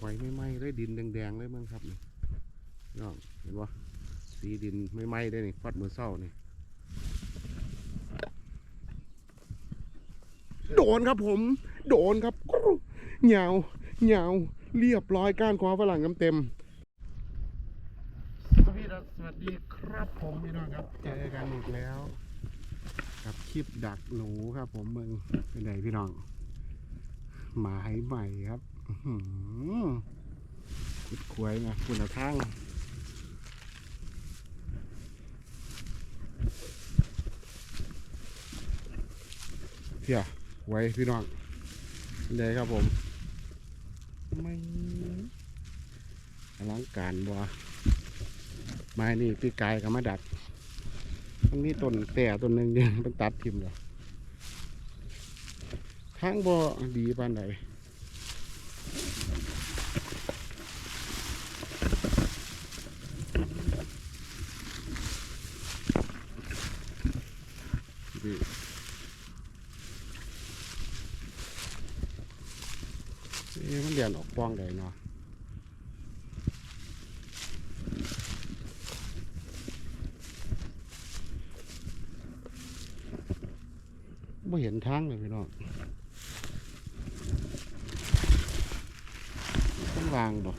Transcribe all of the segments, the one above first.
ไว้ไม่ไหม้เลยดินแดงๆเลยมั้งครับนี่น้องเห็นปะสีดินไม่ไหม้ได้นี่ฟัดมือเศร้านี่โดนครับผม โดนครับเหงาเหงาเรียบร้อยก้านคว้าฝรั่งน้ำเต็มสวัสดีครับผมพี่น้องครับ เจอกันอีกแล้ว กับคลิปดักหนูครับผมมึงเป็นไงพี่น้องหมายใหม่ครับ ขุดควยไงคุณทั้งเพียไว้พี่น้องเลยครับผมไม่อลังการบัวไม้นี่พี่กายก็มาดัดมันมีต้นแต่ต้นหนึ่งยังเป็นตัดทิมเลยทางบ่ดีปานใดดี เอ๊ะมันเดียนออกป้องใดเนาะไม่เห็นทางเลยพี่น้องต้องวางบ่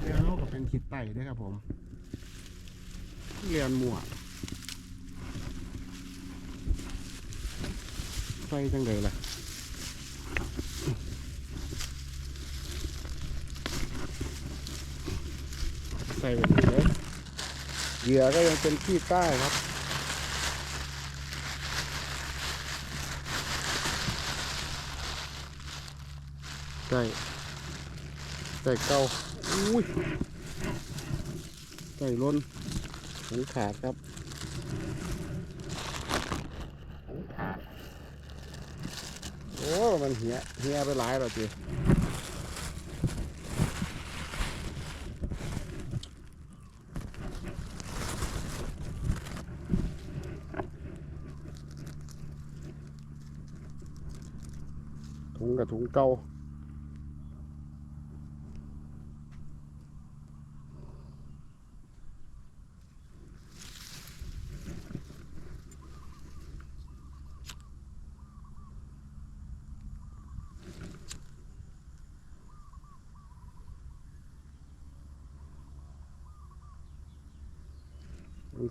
เรียนเขาก็เป็นขีดไต่ด้วยครับผม เรียนหมวกไฟจังเลยล่ะใส่แบบนี้เลยเหยื่อก็ยังเป็นขี้ใต้ครับใส่ใส่เกาอุ้ยใส่ล้น หงขาดครับหงขาด โอ้ มันเหียเหียไปหลายแล้วจีถุงกับถุงเก่า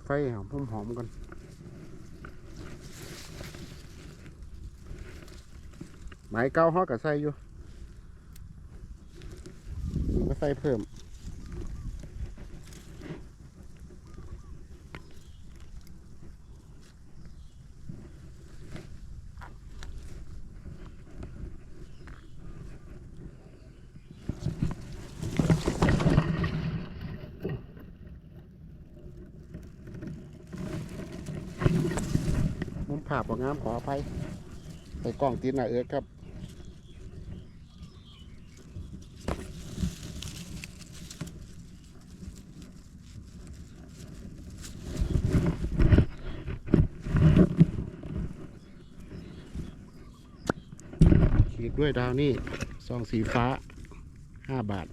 ไฟหอมหอมกันไม้เก้าห้อกับใส่อยู่มาใส่เพิ่ม มุมภาพขอ งามขออภัยใส่กล้องตีนหน้าเอิร์ธครับขีดด้วยดาวนี่ซองสีฟ้าห้าบาท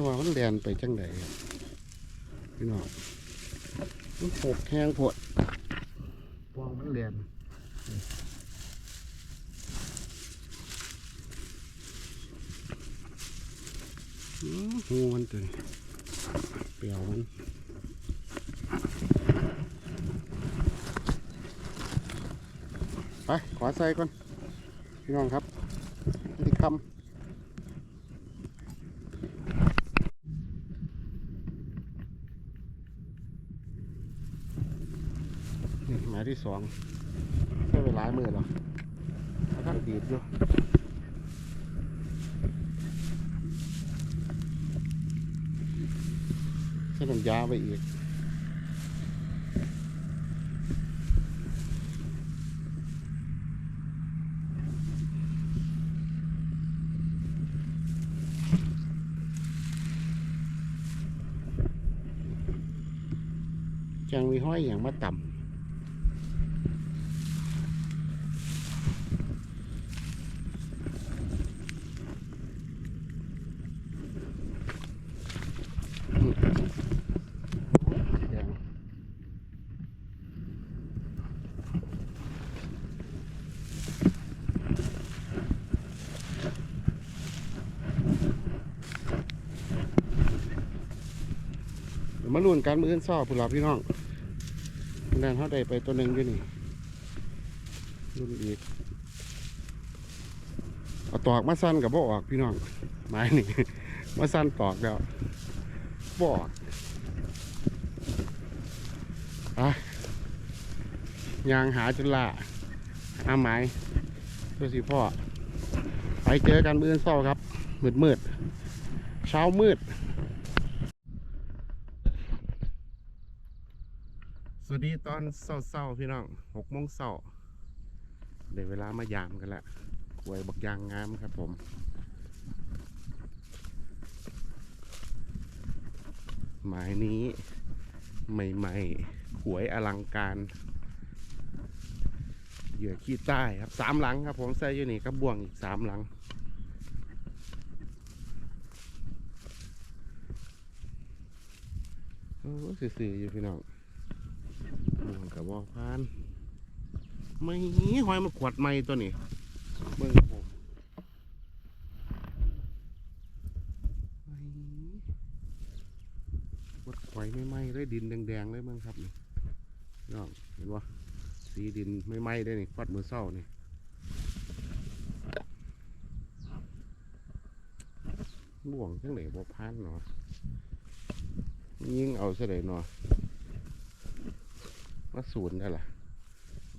จะว่ามันแดนไปจังไดพี่น้องมันหกแห้งผดปองมันแดนอื้อหูมันตัวนี้เปรียวมันไปขอใส่ก่อน พี่น้องครับที่คำ ที่สองใช้เวลามื่นหรอทั้งดีดอยู่ใช้น้ำยาไปอีกจังมีห้อยอย่างมาต่ำ มาลุ้นกันมืออื่นซ่อผู้หลับพี่น้องนั่นเขาได้ไปตัวหนึ่งอยู่นี่ลุ้นอีกเอาตอกมาสั้นกับบ่ออกพี่น้องไม้นี่มาสั้นตอกแล้วบ่ออกไปยางหาจุล่าหาไม้ตัวสิพ่อ ไปเจอกันมืออนเศร้าครับมืดมืดเช้ามืด วัสดีตอนเศร้าๆพี่น้องหกโมงเศร้าได้เวลามายามกันละหวยบักยางงามครับผมหมายนี้ใหม่ๆหวยอลังการ เหยื่อขี้ใต้ครับสามหลังครับผมใส่อยู่นี่ก็บ่วงอีกสามหลังโอ้สื่อๆอยู่พี่น้อง บ่วงกับว่าพานไม่หอยมันขวดไม่ตัวนี้เบิ่งบผมไม่ขวดไข่ไม่ไหม้เลยดินแดงๆเลยเบิ่งครับนี่น้องเห็นว่าสีดินไม่ไหม้ได้นี่ควัดมือเศร้านี่บ่วงจังไหนบ่พันเนาะยิงเอาซะเลยเนาะ มาสูนได้ล่ะ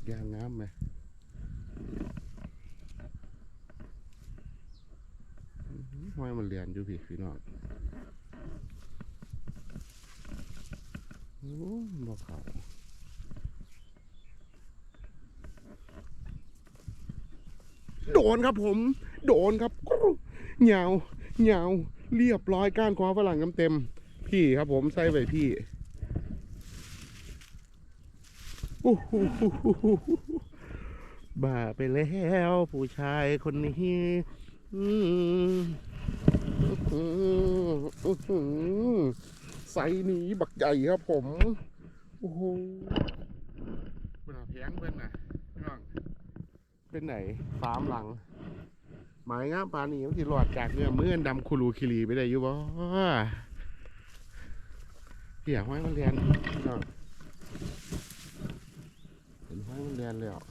ยางน้ำไหมห้อยมันเรียนอยู่พี่พี่น้องโอ้บ่เขาโดนครับผม โดนครับเหงาเหงาเรียบร้อยก้านคว้าฝรั่งเต็ม พี่ครับผมใส่ไปพี่โอ้โห บ้าไปแล้วผู้ชายคนนี้อืมอื้อหือใส่หนีบักใหญ่ครับผม โอ้โหเพื่อนแพงเพื่อนนะพี่น้องเป็นไหนฟาร์มหลัง หมายงามปานนี้มันสิหลอดจากเนื้อเมื่อนดำคูรูคิรีไปได้อยู่บ่เหี้ยห้อยมันเรียนน้อ ยมันเรียนเลยอะ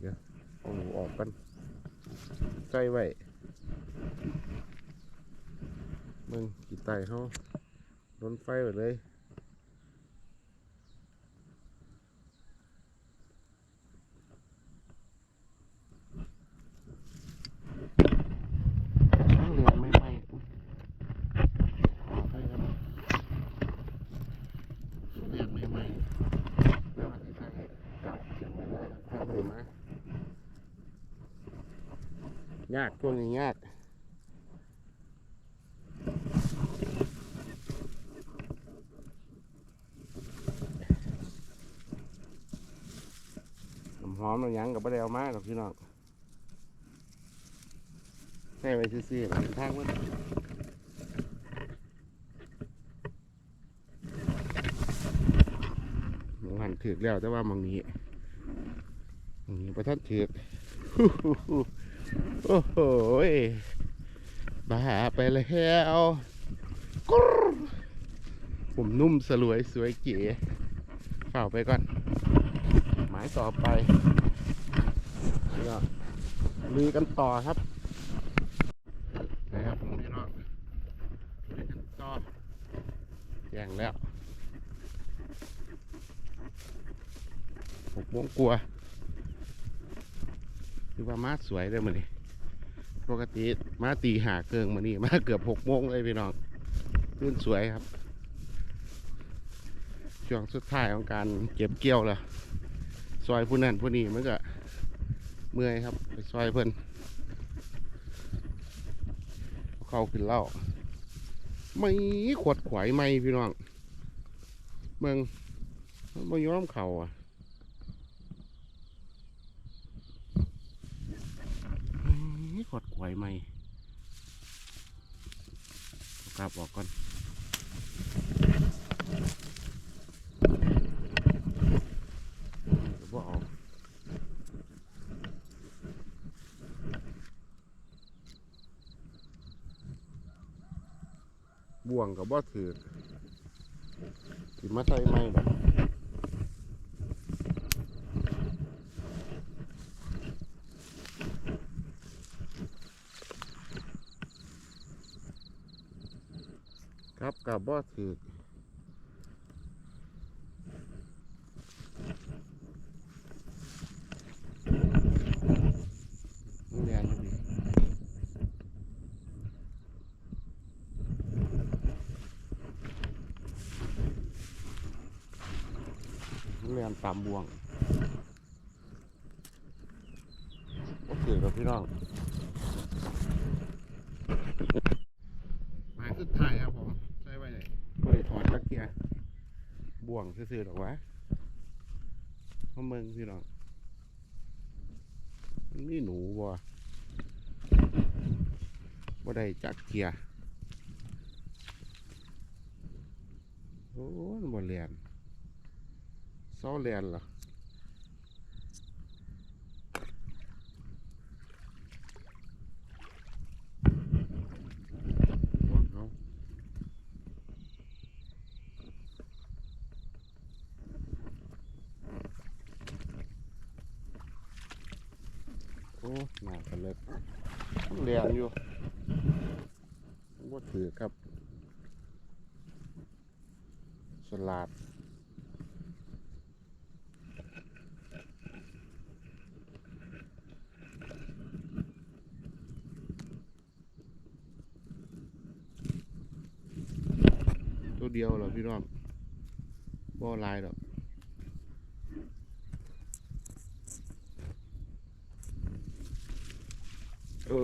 เดี๋ยวเอาหนูออกกันใกล้ไว้มึงกี่ไตเขาโดนไฟหมดเลย ช่างเรียนไม่ไหมขอให้ครับเรียนไม่ไหมเรื่องอะไรใช่กลับเสียงไปเลยครับผมนะ ยากช่วงนี้ยากน้ำหอมน้ำหยังกับประเดี๋ยวมากหรอกพี่น้องใส่ไว้ซื่อๆเป็นทางมันหมูหันถือกแล้วแต่ว่ามังนี้มังนี้ประทัดถือก โอ้โหบ้าไปแล้วกรผมนุ่มสลวยสวยเก๋เฝ้าไปก่อน หมายต่อไปก็ลุยกันต่อครับนะครับผมพี่น้องไปกันต่อแจ้งแล้วหกโมงกลัว คือว่ามาสวยเลยมันนี่ปกติมาตีหาเกิงมานี่มาเกือบหกโมงเลยพี่น้องขึ้นสวยครับ ช่วงสุดท้ายของการเก็บเกี่ยวแล้วซอยผู้นั้นผู้นี้มันก็เมื่อยครับ ไปซอยเพิ่นเข้าขึ้นเล่าไม่ขวดขวายไม่พี่น้องเมืองมันบ่ยอมเข่าอะ ไม่ขวดขวายไม่กลับออกก่อนบ่เอาบ่วงกับบ่ถือสิมาใส่ไม่ดอก ครับกับบ่ถือเรียนเรียนตามบ่วงก็ถือกับพี่น้องหมายสุดท้ายครับผมใช้ไว้เลยไม่ได้ถอดตะเกียร์บ่วง ซื่อๆหรอกวะเพราะมึงพี่น้องมันมีหนูบ่บ่ได้จักเกียร์โอ้บ่เลียนเศร้าเลียนเหรอบ่วงเขาโอ้หนากันเลยมันเรียนอยู่ว่าถือครับ สลัดตัวเดียวเหรอพี่น้องบ่หลายดอกเออ โอ้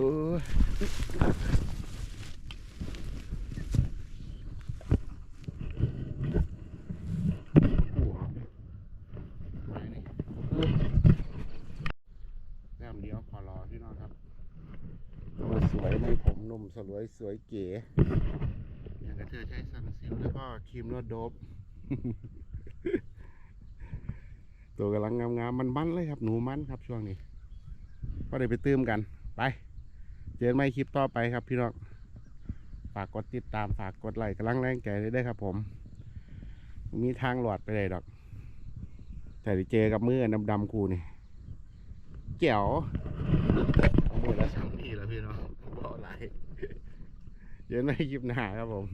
ไม้นี่แต้มเดียวขอรอพี่น้องครับตัวสวยในผมหนุ่มสลวยสวยเก๋อย่างกับเธอใช้ซันซิลแล้วก็ครีมนวดโดบตัวกำลังงามๆมันมันเลยครับ หนูมันครับช่วงนี้ก็ได้ไปตื้มกันไป จอกันใหม่คลิปต่อไปครับพี่น้องฝากกดติดตามฝากกดไลค์กำลังแรงใจได้ด้วยครับ ผม มีทางหลอดไปเลยดอก แต่ได้เจอกับมือดำๆคูนี่เจ๋วเอามือละสามนี่แล้วพี่น้องบอกอะไรเจอกันใหม่คลิปหน้าครับผม